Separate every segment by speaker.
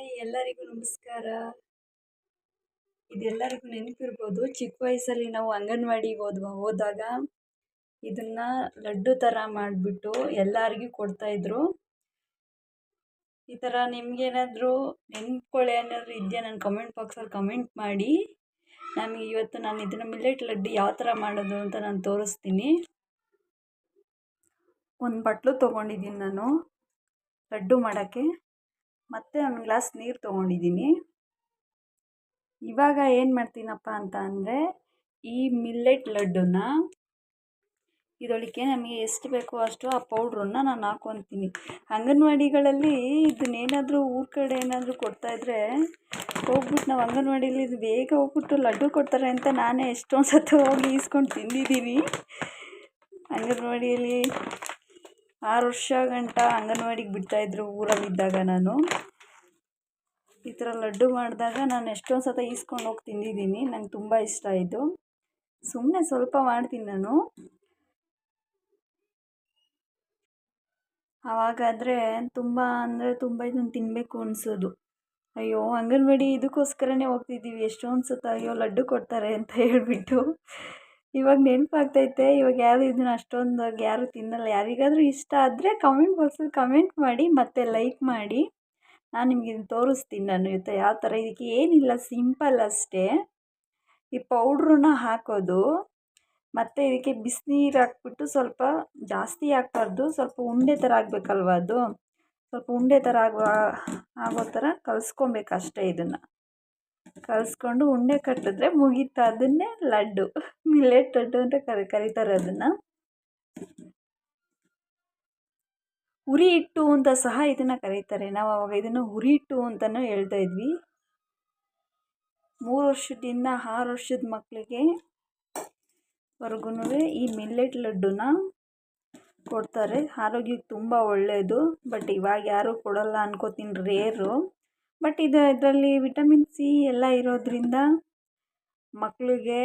Speaker 1: Hi ಎಲ್ಲರಿಗೂ ನಮಸ್ಕಾರ. ಇದೆಲ್ಲರಿಗೂ ನೆನಪಿರ್ಬೋದು, ಚಿಕ್ಕ ವಯಸ್ಸಲ್ಲಿ ನಾವು ಅಂಗನವಾಡಿಗೆ ಹೋದ್ವ, ಹೋದಾಗ ಇದನ್ನು ಲಡ್ಡು ಥರ ಮಾಡಿಬಿಟ್ಟು ಎಲ್ಲರಿಗೂ ಕೊಡ್ತಾಯಿದ್ರು ಈ ಥರ ನಿಮಗೇನಾದರೂ ನೆನ್ಪುಗಳು ಏನಾದರೂ ಇದೆಯಾ ನನ್ನ ಕಮೆಂಟ್ ಬಾಕ್ಸಲ್ಲಿ ಕಮೆಂಟ್ ಮಾಡಿ. ನಮಗೆ ಇವತ್ತು ನಾನು ಇದನ್ನು ಮಿಲ್ಲೆಟ್ ಲಡ್ಡು ಯಾವ ಥರ ಮಾಡೋದು ಅಂತ ನಾನು ತೋರಿಸ್ತೀನಿ. ಒಂದು ಬಟ್ಲು ತೊಗೊಂಡಿದ್ದೀನಿ ನಾನು ಲಡ್ಡು ಮಾಡೋಕ್ಕೆ. ಮತ್ತು ಒಂದು ಗ್ಲಾಸ್ ನೀರು ತೊಗೊಂಡಿದ್ದೀನಿ ಇವಾಗ ಏನು ಮಾಡ್ತೀನಪ್ಪ ಅಂತ ಅಂದರೆ, ಈ ಮಿಲ್ಲೆಟ್ ಲಡ್ಡುನ ಇದೊಳಕ್ಕೆ ನಮಗೆ ಎಷ್ಟು ಬೇಕೋ ಅಷ್ಟು ಆ ಪೌಡ್ರನ್ನ ನಾನು ಹಾಕ್ಕೊತೀನಿ ಅಂಗನವಾಡಿಗಳಲ್ಲಿ ಇದನ್ನೇನಾದರೂ ಊರ ಕಡೆ ಏನಾದರೂ ಕೊಡ್ತಾಯಿದ್ರೆ ಹೋಗ್ಬಿಟ್ಟು ನಾವು ಅಂಗನವಾಡಿಯಲ್ಲಿ ಇದು ಬೇಗ ಹೋಗ್ಬಿಟ್ಟು ಲಡ್ಡು ಕೊಡ್ತಾರೆ ಅಂತ ನಾನೇ ಎಷ್ಟೊಂದು ಸತಿ ಹೋಗಿ ಈಸ್ಕೊಂಡು ತಿಂದಿದ್ದೀನಿ ಅಂಗನವಾಡಿಯಲ್ಲಿ ಆರು ವರ್ಷ ಗಂಟ ಅಂಗನವಾಡಿಗೆ ಬಿಡ್ತಾಯಿದ್ರು ಊರಲ್ಲಿದ್ದಾಗ ನಾನು. ಈ ಥರ ಲಡ್ಡು ಮಾಡಿದಾಗ ನಾನು ಎಷ್ಟೊಂದು ಸತ ಈಸ್ಕೊಂಡು ಹೋಗಿ ತಿಂದಿದ್ದೀನಿ. ನಂಗೆ ತುಂಬ ಇಷ್ಟ ಇದು ಸುಮ್ಮನೆ ಸ್ವಲ್ಪ ಮಾಡ್ತೀನಿ ನಾನು. ಆವಾಗಾದರೆ ತುಂಬ ಅಂದರೆ ತುಂಬ ಇದನ್ನು ತಿನ್ನಬೇಕು ಅನಿಸೋದು. ಅಯ್ಯೋ, ಅಂಗನವಾಡಿ ಇದಕ್ಕೋಸ್ಕರನೇ ಹೋಗ್ತಿದ್ದೀವಿ. ಎಷ್ಟೊಂದು ಸತ ಅಯ್ಯೋ, ಲಡ್ಡು ಕೊಡ್ತಾರೆ ಅಂತ ಹೇಳಿಬಿಟ್ಟು. ಇವಾಗ ನೆನಪಾಗ್ತೈತೆ. ಇವಾಗ ಯಾರು ಇದನ್ನ ಅಷ್ಟೊಂದು ಯಾರು ತಿನ್ನಲ್ಲ. ಯಾರಿಗಾದರೂ ಇಷ್ಟ ಆದರೆ ಕಮೆಂಟ್ ಬಾಕ್ಸಲ್ಲಿ ಕಮೆಂಟ್ ಮಾಡಿ, ಮತ್ತು ಲೈಕ್ ಮಾಡಿ. ನಾನು ನಿಮಗೆ ತೋರಿಸ್ತೀನಿ ನಾನು ಇವತ್ತು ಯಾವ ಥರ ಇದಕ್ಕೆ ಏನಿಲ್ಲ ಸಿಂಪಲ್ ಅಷ್ಟೇ. ಈ ಪೌಡ್ರನ್ನ ಹಾಕೋದು, ಮತ್ತು ಇದಕ್ಕೆ ಬಿಸಿನೀರು ಹಾಕ್ಬಿಟ್ಟು ಸ್ವಲ್ಪ ಜಾಸ್ತಿ ಹಾಕ್ಬಾರ್ದು, ಸ್ವಲ್ಪ ಉಂಡೆ ಥರ ಆಗಬೇಕಲ್ವ ಅದು? ಸ್ವಲ್ಪ ಉಂಡೆ ಥರ ಆಗುವ, ಆಗೋ ಥರ ಕಲಿಸ್ಕೊಬೇಕು ಅಷ್ಟೇ ಇದನ್ನು. ಕಲಿಸ್ಕೊಂಡು ಉಂಡೆ ಕಟ್ಟಿದ್ರೆ ಮುಗೀತು, ಅದನ್ನೇ ಲಡ್ಡು. ಮಿಲ್ಲೆಟ್ ಲಡ್ಡು ಅಂತ ಕರಿ, ಕರೀತಾರೆ ಅದನ್ನು. ಉರಿ ಹಿಟ್ಟು ಅಂತ ಸಹ ಇದನ್ನು ಕರೀತಾರೆ. ನಾವು ಅವಾಗ ಇದನ್ನು ಉರಿ ಹಿಟ್ಟು ಅಂತಲೂ ಹೇಳ್ತಾ ಇದ್ವಿ. ಮೂರು ವರ್ಷದಿಂದ ಆರು ವರ್ಷದ ಮಕ್ಕಳಿಗೆ ವರ್ಗೂ ಈ ಮಿಲ್ಲೆಟ್ ಲಡ್ಡುನ ಕೊಡ್ತಾರೆ. ಆರೋಗ್ಯಕ್ಕೆ ತುಂಬ ಒಳ್ಳೆಯದು ಬಟ್ ಇವಾಗ ಯಾರೂ ಕೊಡಲ್ಲ ಅನ್ಕೋತೀನಿ ರೇರು. ಬಟ್ ಇದು, ಇದರಲ್ಲಿ ವಿಟಮಿನ್ ಸಿ ಎಲ್ಲ ಇರೋದ್ರಿಂದ ಮಕ್ಕಳಿಗೆ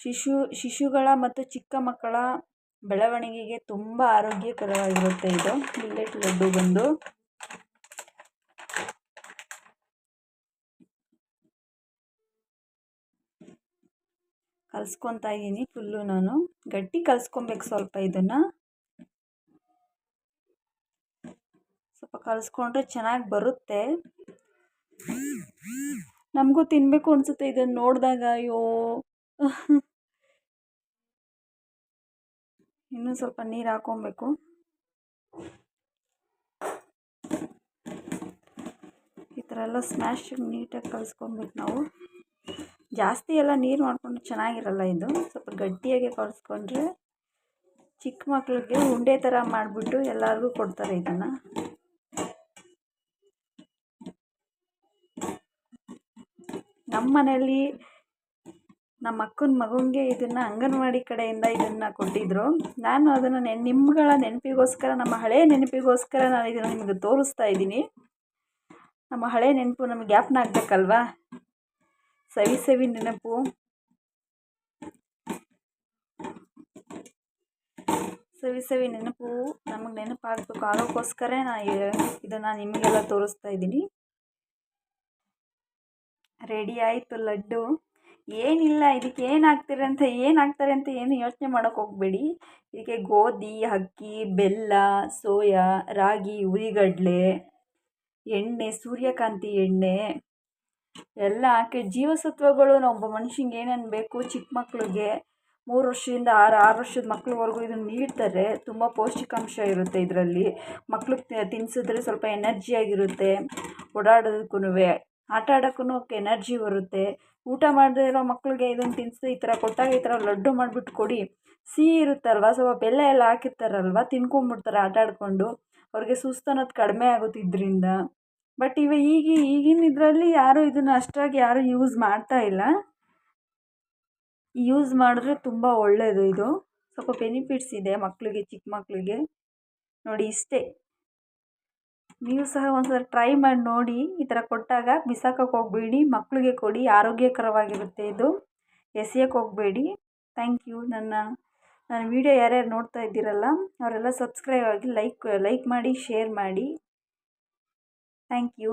Speaker 1: ಶಿಶು, ಶಿಶುಗಳ ಮತ್ತು ಚಿಕ್ಕ ಮಕ್ಕಳ ಬೆಳವಣಿಗೆಗೆ ತುಂಬ ಆರೋಗ್ಯಕರವಾಗಿರುತ್ತೆ ಇದು. ಮಿಲ್ಲೆಟ್ ಲಡ್ಡು ಬಂದು. ಕಲ್ಸ್ಕೊತಾ ಇದ್ದೀನಿ ಫುಲ್ಲು ನಾನು. ಗಟ್ಟಿ ಕಲ್ಸ್ಕೊಬೇಕು ಸ್ವಲ್ಪ ಇದನ್ನು. ಸ್ವಲ್ಪ ಕಲ್ಸ್ಕೊಂಡ್ರೆ ಚೆನ್ನಾಗಿ ಬರುತ್ತೆ. ನಮಗೂ ತಿನ್ನಬೇಕು ಅನಿಸುತ್ತೆ ಇದನ್ನು ನೋಡಿದಾಗ. ಅಯ್ಯೋ. ಇನ್ನೂ ಸ್ವಲ್ಪ ನೀರು ಹಾಕ್ಕೊಬೇಕು ಈ ಥರ ಎಲ್ಲ ಸ್ಮ್ಯಾಶ್ ನೀಟಾಗಿ ಕಲಿಸ್ಕೊಬೇಕು ನಾವು. ಜಾಸ್ತಿ ಎಲ್ಲ ನೀರು ಮಾಡಿಕೊಂಡು ಚೆನ್ನಾಗಿರಲ್ಲ ಇದು. ಸ್ವಲ್ಪ ಗಟ್ಟಿಯಾಗಿ ಕಲಿಸ್ಕೊಂಡ್ರೆ ಚಿಕ್ಕ ಮಕ್ಕಳಿಗೆ ಉಂಡೆ ಥರ ಮಾಡಿಬಿಟ್ಟು ಎಲ್ಲರಿಗೂ ಕೊಡ್ತಾರೆ ಇದನ್ನು. ನಮ್ಮ ಮನೆಯಲ್ಲಿ ನಮ್ಮ ಅಕ್ಕನ ಮಗನಿಗೆ ಇದನ್ನು ಅಂಗನವಾಡಿ ಕಡೆಯಿಂದ ಇದನ್ನು ಕೊಟ್ಟಿದ್ದರು ನಾನು ಅದನ್ನು ನೆನ್, ನಿಮ್ಗಳ ನೆನಪಿಗೋಸ್ಕರ, ನಮ್ಮ ಹಳೆಯ ನೆನಪಿಗೋಸ್ಕರ ನಾನು ಇದನ್ನು ನಿಮಗೆ ತೋರಿಸ್ತಾ ಇದ್ದೀನಿ. ನಮ್ಮ ಹಳೆಯ ನೆನಪು ನಮಗೆ ಜ್ಞಾಪನ ಆಗಬೇಕಲ್ವಾ? ಸವಿ ಸವಿ ನೆನಪು. ಸವಿ ಸವಿ ನೆನಪು ನಮಗೆ ನೆನಪಾಗಬೇಕು. ಆಗೋಕ್ಕೋಸ್ಕರ ನಾನು ಇದನ್ನು ನಿಮಗೆಲ್ಲ ತೋರಿಸ್ತಾ ಇದ್ದೀನಿ. ರೆಡಿ ಆಯಿತು ಲಡ್ಡು. ಏನಿಲ್ಲ, ಇದಕ್ಕೆ ಏನು ಅಂತ ಏನು ಹಾಕ್ತಾರೆ ಅಂತ ಏನು ಯೋಚನೆ ಮಾಡೋಕ್ಕೆ ಹೋಗಬೇಡಿ. ಇದಕ್ಕೆ ಗೋಧಿ, ಅಕ್ಕಿ, ಬೆಲ್ಲ, ಸೋಯಾ, ರಾಗಿ ಹುರಿಗಡಲೆ ಎಣ್ಣೆ, ಸೂರ್ಯಕಾಂತಿ ಎಣ್ಣೆ, ಎಲ್ಲ ಹಾಕಿ ಜೀವಸತ್ವಗಳು ಒಬ್ಬ ಮನುಷ್ಯಂಗೆ ಏನೇನು ಬೇಕು ಚಿಕ್ಕ ಮಕ್ಕಳಿಗೆ ಮೂರು ವರ್ಷದಿಂದ ಆರು ಆರು ವರ್ಷದ ಮಕ್ಳವರೆಗೂ ಇದನ್ನು ನೀಡ್ತಾರೆ. ತುಂಬ ಪೌಷ್ಟಿಕಾಂಶ ಇರುತ್ತೆ ಇದರಲ್ಲಿ. ಮಕ್ಕಳು ತಿನ್ನಿಸಿದ್ರೆ ಸ್ವಲ್ಪ ಎನರ್ಜಿಯಾಗಿರುತ್ತೆ ಓಡಾಡೋದಕ್ಕೂ ಆಟ ಆಡೋಕ್ಕೂ ಎನರ್ಜಿ ಬರುತ್ತೆ. ಊಟ ಮಾಡದೇ ಇರೋ ಮಕ್ಕಳಿಗೆ ಇದನ್ನು ತಿನ್ನಿಸಿ ಈ ಥರ ಕೊಟ್ಟಾಗ ಈ ಥರ ಲಡ್ಡು ಮಾಡಿಬಿಟ್ಟು ಕೊಡಿ. ಸಿಹಿ ಇರುತ್ತಲ್ವ? ಸ್ವಲ್ಪ ಬೆಲ್ಲ ಎಲ್ಲ ಹಾಕಿರ್ತಾರಲ್ವ? ತಿನ್ಕೊಂಬಿಡ್ತಾರೆ, ಆಟ ಆಡಿಕೊಂಡು. ಅವ್ರಿಗೆ ಸುಸ್ತು ಅನ್ನೋದು ಕಡಿಮೆ ಆಗುತ್ತೆ ಬಟ್ ಇವ ಈಗ, ಈಗಿನ ಇದರಲ್ಲಿ ಯಾರೂ ಇದನ್ನು ಅಷ್ಟಾಗಿ ಯಾರೂ ಯೂಸ್ ಮಾಡ್ತಾ ಇಲ್ಲ. ಯೂಸ್ ಮಾಡಿದ್ರೆ ತುಂಬ ಒಳ್ಳೆಯದು ಇದು. ಸ್ವಲ್ಪ ಬೆನಿಫಿಟ್ಸ್ ಇದೆ ಮಕ್ಕಳಿಗೆ ಚಿಕ್ಕ ಮಕ್ಕಳಿಗೆ ನೋಡಿ ಇಷ್ಟೇ. ನೀವು ಸಹ ಒಂದ್ಸಲ ಟ್ರೈ ಮಾಡಿ ನೋಡಿ. ಈ ಥರ ಕೊಟ್ಟಾಗ ಬಿಸಾಕೋಕೆ ಹೋಗಬೇಡಿ. ಮಕ್ಕಳಿಗೆ ಕೊಡಿ. ಆರೋಗ್ಯಕರವಾಗಿರುತ್ತೆ ಇದು. ಎಸೆಯೋಕೆ ಹೋಗಬೇಡಿ. ಥ್ಯಾಂಕ್ ಯು ನನ್ನ ನನ್ನ ವೀಡಿಯೋ ಯಾರ್ಯಾರು ನೋಡ್ತಾ ಇದ್ದೀರಲ್ಲ, ಅವರೆಲ್ಲ ಸಬ್ಸ್ಕ್ರೈಬ್ ಆಗಿ ಲೈಕ್ ಲೈಕ್ ಮಾಡಿ ಶೇರ್ ಮಾಡಿ. Thank you